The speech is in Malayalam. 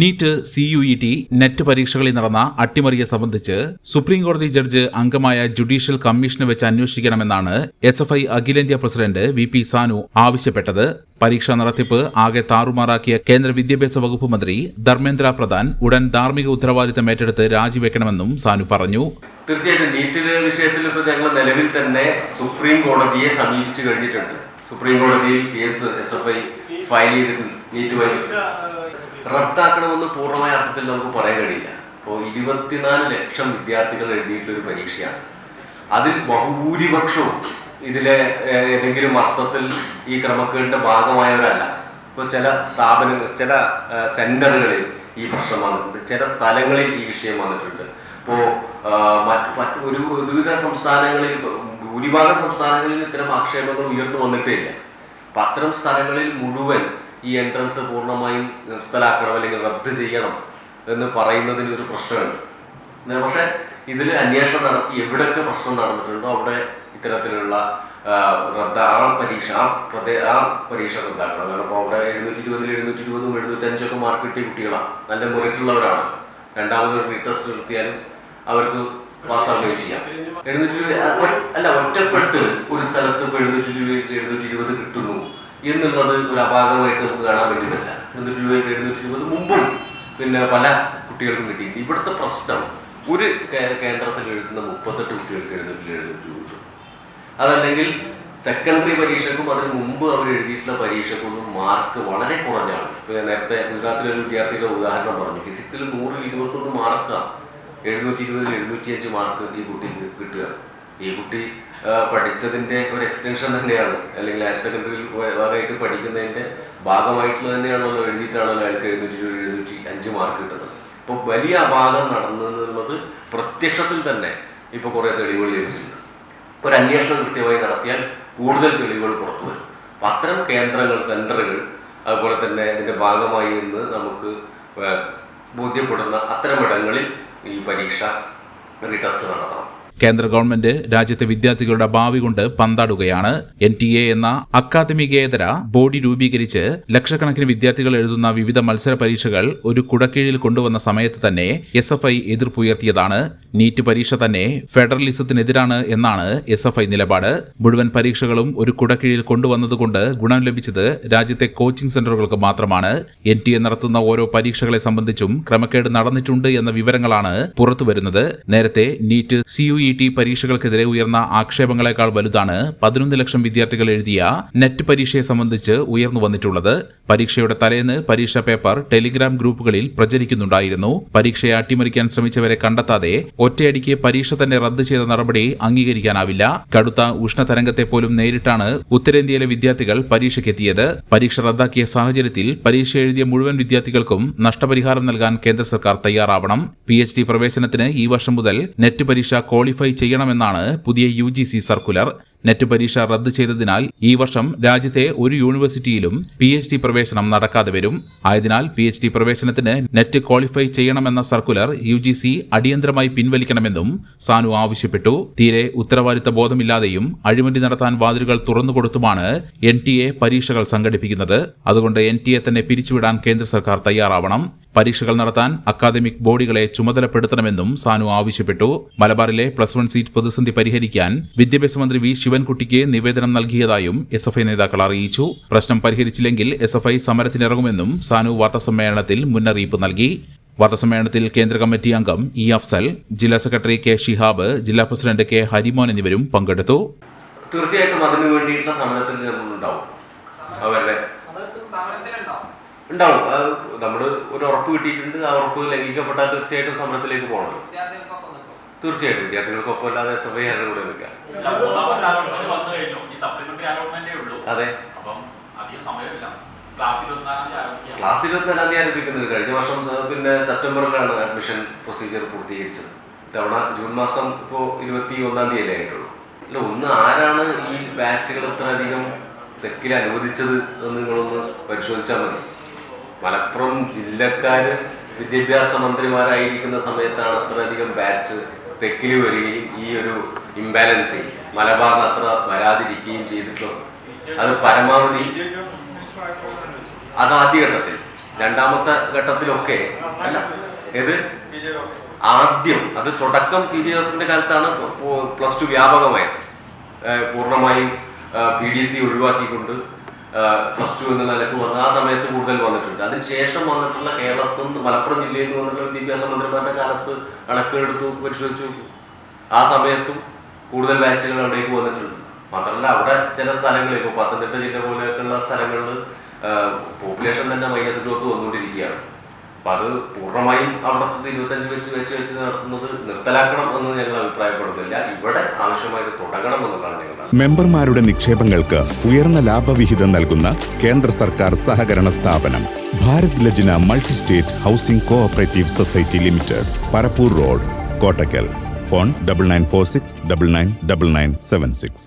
NEET C U E T NET പരീക്ഷകളിൽ നടന്ന അട്ടിമറിയെ സംബന്ധിച്ച് സുപ്രീംകോടതി ജഡ്ജ് അംഗമായ ജുഡീഷ്യൽ കമ്മീഷനെ വെച്ച് അന്വേഷിക്കണമെന്നാണ് എസ് എഫ് ഐ അഖിലേന്ത്യാ പ്രസിഡന്റ് വി പി സാനു ആവശ്യപ്പെട്ടത്. പരീക്ഷാ നടത്തിപ്പ് ആകെ താറുമാറാക്കിയ കേന്ദ്ര വിദ്യാഭ്യാസ വകുപ്പ് മന്ത്രി ധർമ്മേന്ദ്ര പ്രധാൻ ഉടൻ ധാർമ്മിക ഉത്തരവാദിത്തം ഏറ്റെടുത്ത് രാജിവെക്കണമെന്നും സാനു പറഞ്ഞു. തീർച്ചയായിട്ടും നീറ്റിലെ വിഷയത്തിൽ ഇപ്പോൾ ഞങ്ങൾ നിലവിൽ തന്നെ സുപ്രീം കോടതിയെ സമീപിച്ചു കഴിഞ്ഞിട്ടുണ്ട്. സുപ്രീം കോടതിയിൽ case S F I file ചെയ്തിട്ടുണ്ട്. നീറ്റുമായി റദ്ദാക്കണമെന്ന് പൂർണമായ അർത്ഥത്തിൽ നമുക്ക് പറയാൻ കഴിയില്ല. ഇപ്പോൾ ഇരുപത്തിനാല് ലക്ഷം വിദ്യാർത്ഥികൾ എഴുതിയിട്ടുള്ള ഒരു പരീക്ഷയാണ്. അതിൽ ബഹുഭൂരിപക്ഷവും ഇതിലെ ഏതെങ്കിലും അർത്ഥത്തിൽ ഈ ക്രമക്കേടിന്റെ ഭാഗമായവരല്ല. ഇപ്പോൾ ചില സ്ഥാപനങ്ങൾ ചില സെന്ററുകളിൽ ഈ പ്രശ്നം വന്നിട്ടുണ്ട്. ചില സ്ഥലങ്ങളിൽ ഈ വിഷയം വന്നിട്ടുണ്ട്. ഇപ്പോൾ മറ്റ് മറ്റ് ഒരു വിവിധ സംസ്ഥാനങ്ങളിൽ ഭൂരിഭാഗം സംസ്ഥാനങ്ങളിൽ ഇത്തരം ആക്ഷേപങ്ങൾ ഉയർന്നു വന്നിട്ടേ ഇല്ല. അപ്പം അത്തരം സ്ഥലങ്ങളിൽ മുഴുവൻ ഈ എൻട്രൻസ് പൂർണമായും നിർത്തലാക്കണം അല്ലെങ്കിൽ റദ്ദ് ചെയ്യണം എന്ന് പറയുന്നതിന് ഒരു പ്രശ്നമുണ്ട്. പക്ഷേ ഇതിൽ അന്വേഷണം നടത്തി എവിടെയൊക്കെ പ്രശ്നം നടന്നിട്ടുണ്ടോ അവിടെ ഇത്തരത്തിലുള്ള റദ്ദ ആ പരീക്ഷ ആ പ്രദേ ആ പരീക്ഷ റദ്ദാക്കണം. കാരണം ഇപ്പോൾ അവിടെ എഴുന്നൂറ്റി ഇരുപതിൽ എഴുന്നൂറ്റി ഇരുപതും എഴുന്നൂറ്റഞ്ചൊക്കെ മാർക്ക് കിട്ടിയ കുട്ടികളാണ് നല്ല മുറിട്ടുള്ളവരാണ് രണ്ടാമത് ഒരു റീടെസ്റ്റ് നിർത്തിയാലും അവർക്ക് പാസ്സാവുകയും ചെയ്യാം. എഴുന്നൂറ്റി അല്ല ഒറ്റപ്പെട്ട് ഒരു സ്ഥലത്ത് ഇപ്പോൾ എഴുന്നൂറ്റി എഴുന്നൂറ്റി ഇരുപത് കിട്ടുന്നു. എന്നുള്ളത് ഒരു അപാകമായിട്ട് നമുക്ക് കാണാൻ വേണ്ടി പറ്റില്ല എഴുന്നൂറ്റി ഇരുപത് എഴുന്നൂറ്റി ഇരുപത് മുമ്പും പിന്നെ പല കുട്ടികൾക്കും കിട്ടിയിട്ടുണ്ട് ഇവിടുത്തെ പ്രശ്നം ഒരു കേന്ദ്രത്തിൽ എഴുതുന്ന മുപ്പത്തെട്ട് കുട്ടികൾക്ക് എഴുന്നൂറ്റി എഴുന്നൂറ്റി രൂപ കിട്ടും അതല്ലെങ്കിൽ സെക്കൻഡറി പരീക്ഷക്കും അതിന് മുമ്പ് അവർ എഴുതിയിട്ടുള്ള പരീക്ഷക്കൊന്നും മാർക്ക് വളരെ കുറഞ്ഞാണ് നേരത്തെ ഗുജറാത്തിലെ ഒരു വിദ്യാർത്ഥിയുടെ ഉദാഹരണം പറഞ്ഞു. ഫിസിക്സിൽ നൂറിൽ ഇരുപത്തൊന്ന് മാർക്കാണ് എഴുന്നൂറ്റി ഇരുപതിൽ എഴുന്നൂറ്റി അഞ്ച് മാർക്ക് ഈ കുട്ടിക്ക് കിട്ടുക. ഈ കുട്ടി പഠിച്ചതിന്റെ ഒരു എക്സ്റ്റൻഷൻ തന്നെയാണ്. അല്ലെങ്കിൽ ഹയർ സെക്കൻഡറിയിൽ ഭാഗമായിട്ട് പഠിക്കുന്നതിന്റെ ഭാഗമായിട്ടുള്ള തന്നെയാണല്ലോ എഴുതിയിട്ടാണല്ലോ അയാൾക്ക് എഴുന്നൂറ്റി എഴുന്നൂറ്റി അഞ്ച് മാർക്ക് കിട്ടുന്നത്. ഇപ്പോൾ വലിയ അപാകം നടന്നു എന്നുള്ളത് പ്രത്യക്ഷത്തിൽ തന്നെ ഇപ്പോൾ കുറേ തെളിവുകൾ ലഭിച്ചിട്ടുണ്ട്. ഒരു അന്വേഷണം കൃത്യമായി നടത്തിയാൽ കൂടുതൽ തെളിവുകൾ പുറത്തു വരും. അപ്പം അത്തരം കേന്ദ്രങ്ങൾ സെന്ററുകൾ അതുപോലെ തന്നെ ഇതിന്റെ ഭാഗമായി എന്ന് നമുക്ക് ബോധ്യപ്പെടുന്ന അത്തരം ഇടങ്ങളിൽ ഈ പരീക്ഷ റീടെസ്റ്റ് നടത്തണം. കേന്ദ്ര ഗവൺമെന്റ് രാജ്യത്തെ വിദ്യാർത്ഥികളുടെ ഭാവി കൊണ്ട് പന്താടുകയാണ്. എൻ ടി എ എന്ന അക്കാദമികേതര ബോഡി രൂപീകരിച്ച് ലക്ഷക്കണക്കിന് വിദ്യാർത്ഥികൾ എഴുതുന്ന വിവിധ മത്സര പരീക്ഷകൾ ഒരു കുടക്കീഴിൽ കൊണ്ടുവന്ന സമയത്ത് തന്നെ എസ് എഫ് ഐ എതിർപ്പുയർത്തിയതാണ്. നീറ്റ് പരീക്ഷ തന്നെ ഫെഡറലിസത്തിനെതിരാണ് എന്നാണ് എസ് എഫ് ഐ നിലപാട്. മുഴുവൻ പരീക്ഷകളും ഒരു കുടക്കീഴിൽ കൊണ്ടുവന്നതുകൊണ്ട് ഗുണം ലഭിച്ചത് രാജ്യത്തെ കോച്ചിംഗ് സെന്ററുകൾക്ക് മാത്രമാണ്. എൻ ടി എ നടത്തുന്ന ഓരോ പരീക്ഷകളെ സംബന്ധിച്ചും ക്രമക്കേട് നടന്നിട്ടുണ്ട് എന്ന വിവരങ്ങളാണ് പുറത്തുവരുന്നത് നേരത്തെ നീറ്റ് സി ടി പരീക്ഷകൾക്കെതിരെ ഉയർന്ന ആക്ഷേപങ്ങളെക്കാൾ വലുതാണ് പതിനൊന്ന് ലക്ഷം വിദ്യാർത്ഥികൾ എഴുതിയ നെറ്റ് പരീക്ഷയെ സംബന്ധിച്ച് ഉയർന്നു വന്നിട്ടുള്ളത്. പരീക്ഷയുടെ തലേന്ന് പരീക്ഷാ പേപ്പർ ടെലിഗ്രാം ഗ്രൂപ്പുകളിൽ പ്രചരിക്കുന്നുണ്ടായിരുന്നു. പരീക്ഷയെ അട്ടിമറിക്കാൻ ശ്രമിച്ചവരെ കണ്ടെത്താതെ ഒറ്റയടിക്ക് പരീക്ഷ തന്നെ റദ്ദ് ചെയ്ത നടപടി അംഗീകരിക്കാനാവില്ല. കടുത്ത ഉഷ്ണതരംഗത്തെ പോലും നേരിട്ടാണ് ഉത്തരേന്ത്യയിലെ വിദ്യാർത്ഥികൾ പരീക്ഷയ്ക്കെത്തിയത്. പരീക്ഷ റദ്ദാക്കിയ സാഹചര്യത്തിൽ പരീക്ഷ എഴുതിയ മുഴുവൻ വിദ്യാർത്ഥികൾക്കും നഷ്ടപരിഹാരം നൽകാൻ കേന്ദ്ര സർക്കാർ തയ്യാറാവണം. പി എച്ച് ഡി പ്രവേശനത്തിന് ഈ വർഷം മുതൽ നെറ്റ് പരീക്ഷ ക്വാളിഫൈ ചെയ്യണമെന്നാണ് പുതിയ യു സർക്കുലർ. നെറ്റ് പരീക്ഷ റദ്ദ് ചെയ്തതിനാൽ ഈ വർഷം രാജ്യത്തെ ഒരു യൂണിവേഴ്സിറ്റിയിലും പി എച്ച് ഡി പ്രവേശനം നടക്കാതെ വരും. ആയതിനാൽ പി എച്ച് ഡി പ്രവേശനത്തിന് നെറ്റ് ക്വാളിഫൈ ചെയ്യണമെന്ന സർക്കുലർ യു ജി സി അടിയന്തരമായി പിൻവലിക്കണമെന്നും സാനു ആവശ്യപ്പെട്ടു. തീരെ ഉത്തരവാദിത്ത ബോധമില്ലാതെയും അഴിമതി നടത്താൻ വാതിലുകൾ തുറന്നുകൊടുത്തുമാണ് എൻ ടി എ പരീക്ഷകൾ സംഘടിപ്പിക്കുന്നത്. അതുകൊണ്ട് എൻ ടി എ തന്നെ പിരിച്ചുവിടാൻ കേന്ദ്ര സർക്കാർ തയ്യാറാവണം. പരീക്ഷകൾ നടത്താൻ അക്കാദമിക് ബോഡികളെ ചുമതലപ്പെടുത്തണമെന്നും സാനു ആവശ്യപ്പെട്ടു. മലബാറിലെ പ്ലസ് വൺ സീറ്റ് പ്രതിസന്ധി പരിഹരിക്കാൻ വിദ്യാഭ്യാസ മന്ത്രി വി ശിവൻകുട്ടിക്ക് നിവേദനം നൽകിയതായും എസ് എഫ് ഐ നേതാക്കൾ അറിയിച്ചു. പ്രശ്നം പരിഹരിച്ചില്ലെങ്കിൽ എസ് എഫ് ഐ സമരത്തിനിറങ്ങുമെന്നും സാനു വാർത്താസമ്മേളനത്തിൽ മുന്നറിയിപ്പ് നൽകി. വാർത്താസമ്മേളനത്തിൽ കേന്ദ്ര കമ്മിറ്റി അംഗം ഇ അഫ്സൽ ജില്ലാ സെക്രട്ടറി കെ ഷിഹാബ് ജില്ലാ പ്രസിഡന്റ് കെ ഹരിമോൻ എന്നിവരും പങ്കെടുത്തു. തീർച്ചയായിട്ടും അതിനു വേണ്ടിയിട്ടുള്ള സമരത്തിൽ നമ്മളുണ്ടാവും അവരുടെ ഉണ്ടാവും. അത് നമ്മൾ ഒരു ഉറപ്പ് കിട്ടിയിട്ടുണ്ട് ആ ഉറപ്പ് ലംഘിക്കപ്പെട്ടാൽ തീർച്ചയായിട്ടും സമരത്തിലേക്ക് പോകണം തീർച്ചയായിട്ടും. വിദ്യാർത്ഥികൾക്കൊപ്പം അല്ലാതെ എസ് എഫ് ഐ ആരുടെ കൂടെ നിൽക്കുക. അതെ. ക്ലാസ് ഇരുപത്തിനാലാം തീയതി ആരംഭിക്കുന്നത് കഴിഞ്ഞ വർഷം പിന്നെ സെപ്റ്റംബറിലാണ് അഡ്മിഷൻ പ്രൊസീജിയർ പൂർത്തീകരിച്ചത്. ഇത്തവണ ജൂൺ മാസം ഇപ്പോൾ ഇരുപത്തി ഒന്നാം തീയതി അല്ലേ ആയിട്ടുള്ളൂ. അല്ല ഒന്ന് ആരാണ് ഈ ബാച്ചുകൾ ഇത്രയധികം തെക്കിൽ അനുവദിച്ചത് എന്ന് നിങ്ങളൊന്ന് പരിശോധിച്ചാൽ മതി. മലപ്പുറം ജില്ലക്കാർ വിദ്യാഭ്യാസ മന്ത്രിമാരായിരിക്കുന്ന സമയത്താണ് അത്രയധികം ബാച്ച് തെക്കിൽ വരികയും ഈ ഒരു ഇംബാലൻസ് മലബാറിന് അത്ര വരാതിരിക്കുകയും ചെയ്തിട്ടുള്ളത്. അത് പരമാവധി അത് ആദ്യഘട്ടത്തിൽ രണ്ടാമത്തെ ഘട്ടത്തിലൊക്കെ അല്ല ഏത്? ആദ്യം. അത് തുടക്കം പി ജെ ജോസഫിന്റെ കാലത്താണ് പ്ലസ് ടു വ്യാപകമായത്. പൂർണമായും പി ഡി സി ഒഴിവാക്കിക്കൊണ്ട് പ്ലസ് ടു എന്ന നിലയ്ക്ക് വന്ന് ആ സമയത്ത് കൂടുതൽ വന്നിട്ടുണ്ട്. അതിനുശേഷം വന്നിട്ടുള്ള കേരളത്തിൽ നിന്ന് മലപ്പുറം ജില്ലയിൽ നിന്ന് വന്നിട്ടുള്ള വിദ്യാഭ്യാസ മന്ത്രിമാരുടെ കാലത്ത് കണക്കെടുത്തു പരിശോധിച്ചു. ആ സമയത്തും കൂടുതൽ ബാച്ചുകൾ അവിടേക്ക് വന്നിട്ടുണ്ട്. മാത്രമല്ല അവിടെ ചില സ്ഥലങ്ങളിൽ ഇപ്പോൾ പത്തനംതിട്ട ജില്ല പോലെയൊക്കെയുള്ള സ്ഥലങ്ങളിൽ പോപ്പുലേഷൻ തന്നെ മൈനസ് ഗ്രോത്ത് വന്നുകൊണ്ടിരിക്കുകയാണ്. അപ്പം അത് പൂർണമായും അവിടെ ഇരുപത്തഞ്ച് വെച്ച് വെച്ച് വെച്ച് നടത്തുന്നത് നിർത്തലാക്കണം എന്ന് ഞങ്ങൾ അഭിപ്രായപ്പെടുന്നില്ല ഇവിടെ ആവശ്യമായത് തുടങ്ങണം എന്നുള്ളതാണ് ഞങ്ങൾ മെമ്പർമാരുടെ നിക്ഷേപങ്ങൾക്ക് ഉയർന്ന ലാഭവിഹിതം നൽകുന്ന കേന്ദ്ര സർക്കാർ സഹകരണ സ്ഥാപനം Bharat Lajna multi state housing cooperative society limited Parappur road Kottakkal. Phone double nine four six double nine double nine seven six.